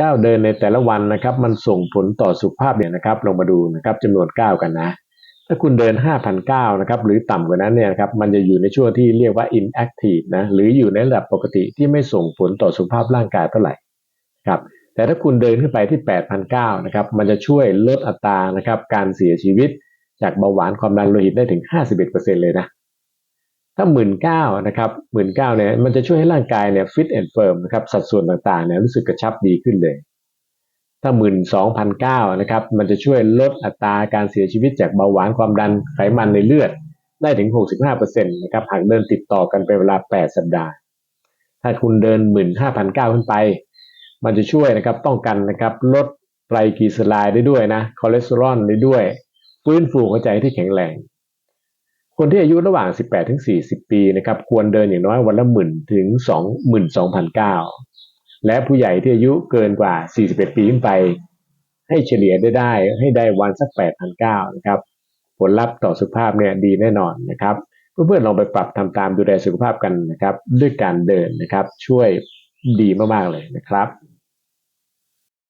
ก้าวเดินในแต่ละวันนะครับ มันส่งผลต่อสุขภาพเนี่ยนะครับ ลงมาดูนะครับจำนวนก้าวกันนะ ถ้าคุณเดิน 5,000ก้าวนะครับ หรือต่ำกว่านั้นเนี่ยครับ มันจะอยู่ในช่วงที่เรียกว่า inactive นะ หรืออยู่ในระดับปกติที่ไม่ส่งผลต่อสุขภาพร่างกายเท่าไหร่ครับ แต่ถ้าคุณเดินขึ้นไปที่ 8,009นะครับ มันจะช่วยลดอัตรานะครับ การเสียชีวิต จากเบาหวานความดันโลหิตได้ถึง 51%เลยนะ ถ้าหมื่นเก้านะครับหมื่นเก้าเนี่ยมันจะช่วยให้ร่างกายเนี่ยฟิตแอนด์เฟิร์มนะครับสัดส่วนต่างๆเนี่ยรู้สึกกระชับดีขึ้นเลย ถ้าหมื่นสองพันเก้านะครับมันจะช่วยลดอัตราการเสียชีวิตจากเบาหวานความดันไขมันในเลือด ได้ถึง 65%นะครับหากเดินติดต่อกันเป็นเวลา 8 สัปดาห์ ถ้าคุณเดิน 15,009ขึ้นไป มันจะช่วยนะครับป้องกันนะครับลดไตรกลีเซอไรด์ได้ด้วยนะคอเลสเตอรอลได้ด้วยฟื้นฟูหัวใจที่แข็งแรง คนที่อายุระหว่าง 18 ถึง 40 ปีนะครับควรเดินอย่างน้อยวันละหมื่นถึง2 2 0 0 และผู้ใหญ่ที่อายุเกินกว่า 41 ปีขึ้นไป ให้เฉลี่ยได้ได้ให้ได้วันสัก8,009นะครับ ผลลัพธ์ต่อสุขภาพเนี่ยดีแน่นอนนะครับเพื่อนๆลองไปปรับทำตามดูแลสุขภาพกันนะครับ ด้วยการเดินนะครับ ช่วยดีมากๆเลยนะครับ